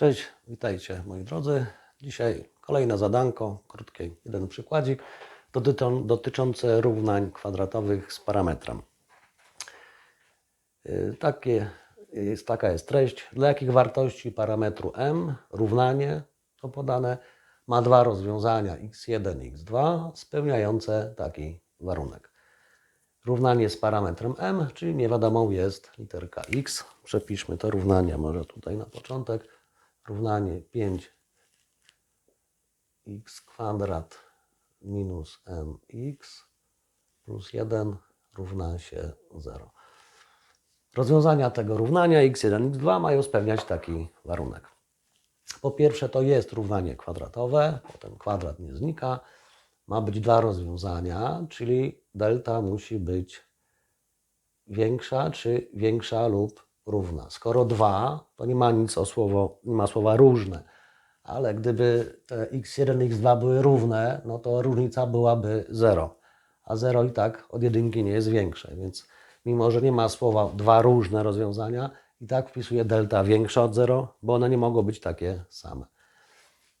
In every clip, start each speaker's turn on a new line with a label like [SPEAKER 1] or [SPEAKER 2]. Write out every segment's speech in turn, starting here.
[SPEAKER 1] Cześć, witajcie moi drodzy. Dzisiaj kolejne zadanko, krótkie, jeden przykładzik dotyczą, dotyczące równań kwadratowych z parametrem. Yy, Takie jest, taka jest treść. Dla jakich wartości parametru m równanie to podane ma dwa rozwiązania x1 i x2 spełniające taki warunek. Równanie z parametrem m, czyli niewiadomą jest literka x. Przepiszmy to równanie może tutaj na początek. Równanie 5x kwadrat minus mx plus 1 równa się 0. Rozwiązania tego równania x1, x2 mają spełniać taki warunek. Po pierwsze to jest równanie kwadratowe, potem kwadrat nie znika. Ma być dwa rozwiązania, czyli delta musi być większa czy większa lub równa. Skoro dwa, to nie ma nic o słowo, nie ma słowa różne. Ale gdyby te x1 i x2 były równe, no to różnica byłaby 0. A 0 i tak od jedynki nie jest większe, więc mimo, że nie ma słowa dwa różne rozwiązania, i tak wpisuję delta większa od 0, bo one nie mogą być takie same.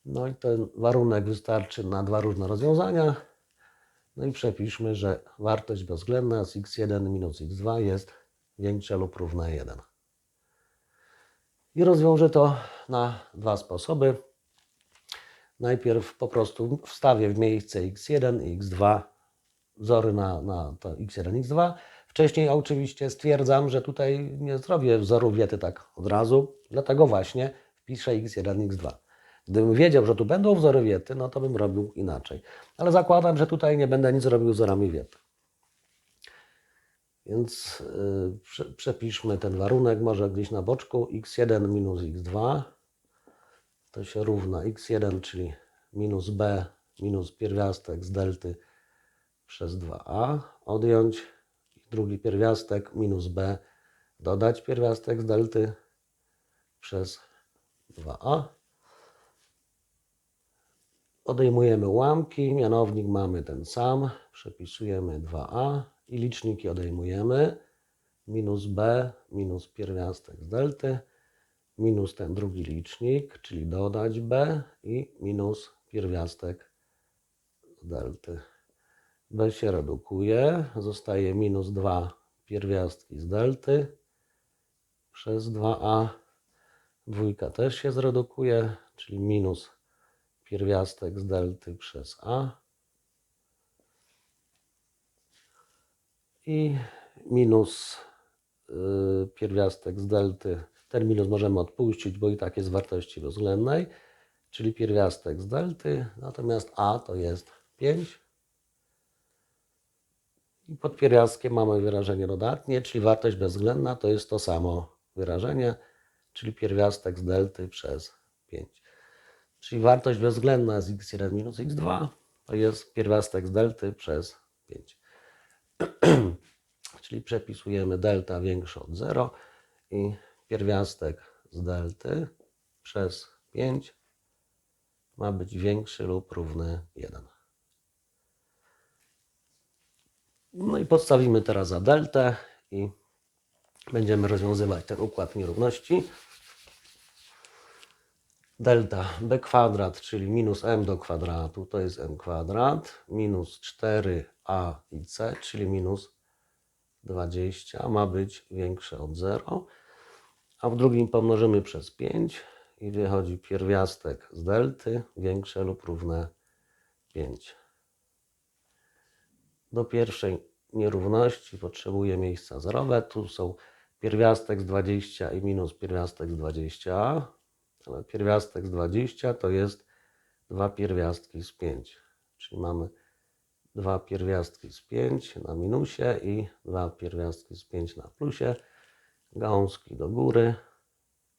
[SPEAKER 1] No i ten warunek wystarczy na dwa różne rozwiązania. No i przepiszmy, że wartość bezwzględna z x1 minus x2 jest większa lub równa 1. I rozwiążę to na dwa sposoby. Najpierw po prostu wstawię w miejsce x1 i x2 wzory na, na to x1 x2. Wcześniej oczywiście stwierdzam, że tutaj nie zrobię wzoru wiety tak od razu, dlatego właśnie wpiszę x1 x2. Gdybym wiedział, że tu będą wzory wiety, no to bym robił inaczej. Ale zakładam, że tutaj nie będę nic robił wzorami wiety. Więc prze, przepiszmy ten warunek może gdzieś na boczku. x1 minus x2 to się równa x1, czyli minus b minus pierwiastek z delty przez 2a. Odjąć drugi pierwiastek minus b, dodać pierwiastek z delty przez 2a. Odejmujemy ułamki, mianownik mamy ten sam, przepisujemy 2a i liczniki odejmujemy. Minus b minus pierwiastek z delty, minus ten drugi licznik, czyli dodać b i minus pierwiastek z delty. b się redukuje, zostaje minus 2 pierwiastki z delty przez 2a. Dwójka też się zredukuje, czyli minus pierwiastek z delty przez a i minus y, pierwiastek z delty. Ten minus możemy odpuścić, bo i tak jest wartości bezwzględnej, czyli pierwiastek z delty, natomiast a to jest 5. I pod pierwiastkiem mamy wyrażenie dodatnie, czyli wartość bezwzględna to jest to samo wyrażenie, czyli pierwiastek z delty przez 5. Czyli wartość bezwzględna z x1 minus x2 to jest pierwiastek z delty przez 5. Czyli przepisujemy delta większe od 0 i pierwiastek z delty przez 5 ma być większy lub równy 1. No i podstawimy teraz za deltę i będziemy rozwiązywać ten układ nierówności delta b kwadrat, czyli minus m do kwadratu, to jest m kwadrat, minus 4a i c, czyli minus 20, ma być większe od 0, a w drugim pomnożymy przez 5 i wychodzi pierwiastek z delty większe lub równe 5. Do pierwszej nierówności potrzebuję miejsca zerowe, tu są pierwiastek z 20 i minus pierwiastek z 20, ale pierwiastek z 20 to jest dwa pierwiastki z 5. Czyli mamy dwa pierwiastki z 5 na minusie i dwa pierwiastki z 5 na plusie. Gałązki do góry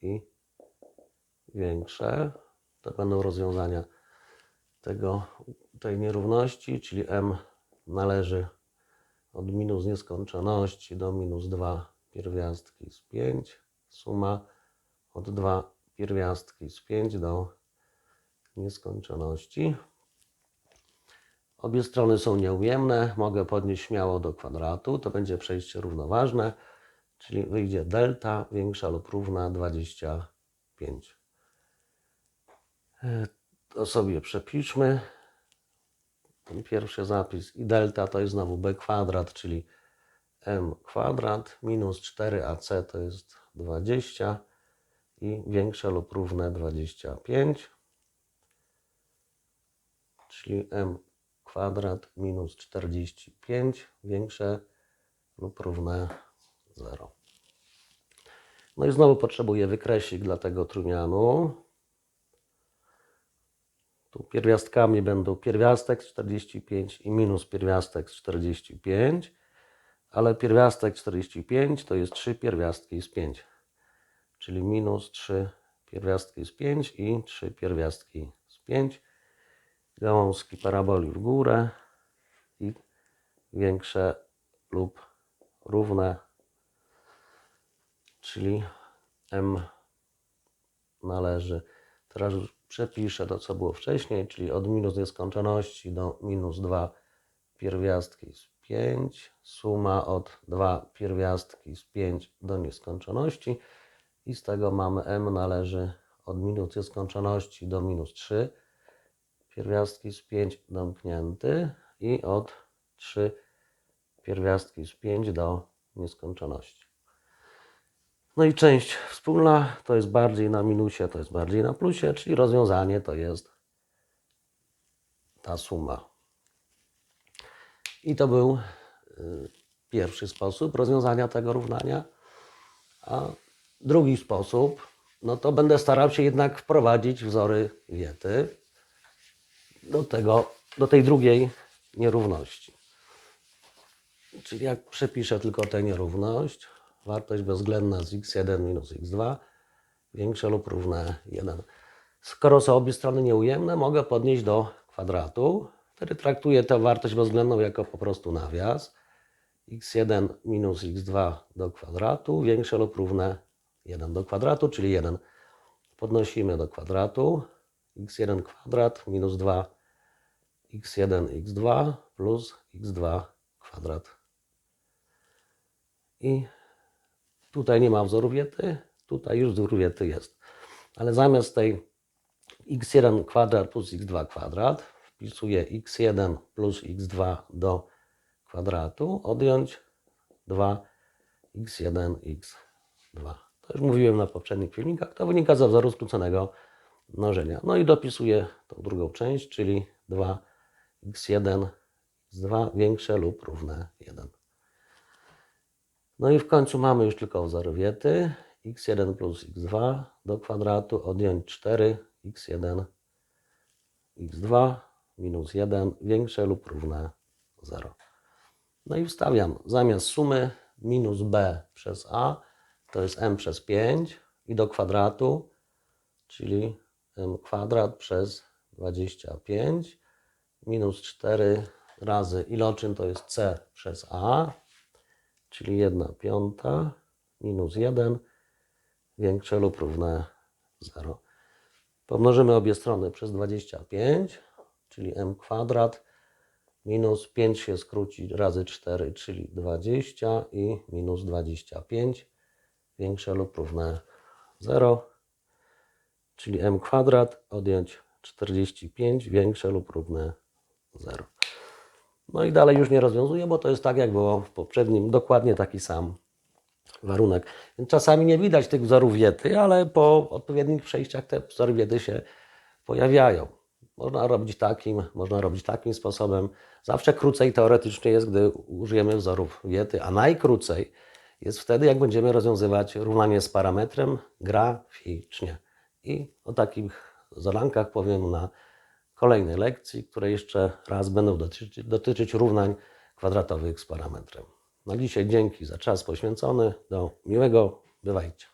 [SPEAKER 1] i większe. To będą rozwiązania tego, tej nierówności, czyli m należy od minus nieskończoności do minus 2 pierwiastki z 5. Suma od 2 pierwiastki z 5 do nieskończoności. Obie strony są nieujemne, mogę podnieść śmiało do kwadratu, to będzie przejście równoważne, czyli wyjdzie delta większa lub równa 25. E, To sobie przepiszmy. Ten pierwszy zapis i delta to jest znowu b kwadrat, czyli m kwadrat minus 4ac to jest 20 i większe lub równe 25, czyli m kwadrat minus 45 większe lub równe 0. No i znowu potrzebuję wykresik dla tego trójmianu. Tu pierwiastkami będą pierwiastek z 45 i minus pierwiastek z 45, ale pierwiastek 45 to jest 3 pierwiastki z 5, czyli minus 3 pierwiastki z 5 i 3 pierwiastki z 5. Gałązki paraboli w górę i większe lub równe, czyli m należy. Teraz już przepiszę to, co było wcześniej, czyli od minus nieskończoności do minus 2 pierwiastki z 5, suma od 2 pierwiastki z 5 do nieskończoności i z tego mamy m należy od minus nieskończoności do minus 3 pierwiastki z 5 domknięty i od 3 pierwiastki z 5 do nieskończoności. No i część wspólna to jest bardziej na minusie, to jest bardziej na plusie, czyli rozwiązanie to jest ta suma. I to był y, pierwszy sposób rozwiązania tego równania. A drugi sposób, no to będę starał się jednak wprowadzić wzory wiety do, tego, do tej drugiej nierówności. Czyli jak przepiszę tylko tę nierówność, wartość bezwzględna z x1 minus x2 większe lub równe 1. Skoro są obie strony nieujemne, mogę podnieść do kwadratu. Wtedy traktuję tę wartość bezwzględną jako po prostu nawias. x1 minus x2 do kwadratu większe lub równe 1 do kwadratu, czyli 1. Podnosimy do kwadratu x1 kwadrat minus 2 x1 x2 plus x2 kwadrat. I tutaj nie ma wzoru wiety, tutaj już wzór wiety jest. Ale zamiast tej x1 kwadrat plus x2 kwadrat wpisuję x1 plus x2 do kwadratu, odjąć 2 x1 x2. To już mówiłem na poprzednich filmikach, to wynika ze wzoru skróconego mnożenia. No i dopisuję tą drugą część, czyli 2 x1 x2 większe lub równe 1. No i w końcu mamy już tylko wzór wiety. x1 plus x2 do kwadratu odjąć 4 x1 x2 minus 1 większe lub równe 0. No i wstawiam zamiast sumy minus b przez a to jest m przez 5 i do kwadratu, czyli m kwadrat przez 25 minus 4 razy iloczyn to jest c przez a, czyli 1 piąta minus 1 większe lub równe 0. Pomnożymy obie strony przez 25, czyli m kwadrat minus 5 się skróci razy 4, czyli 20 i minus 25 większe lub równe 0, czyli m kwadrat odjąć 45 większe lub równe 0. No i dalej już nie rozwiązuję, bo to jest tak, jak było w poprzednim, dokładnie taki sam warunek. Czasami nie widać tych wzorów wiety, ale po odpowiednich przejściach te wzory wiety się pojawiają. Można robić takim, można robić takim sposobem. Zawsze krócej teoretycznie jest, gdy użyjemy wzorów wiety, a najkrócej jest wtedy, jak będziemy rozwiązywać równanie z parametrem graficznie. I o takich zadankach powiem na kolejnej lekcji, które jeszcze raz będą dotyczyć, dotyczyć równań kwadratowych z parametrem. Na dzisiaj dzięki za czas poświęcony. Do miłego. Bywajcie.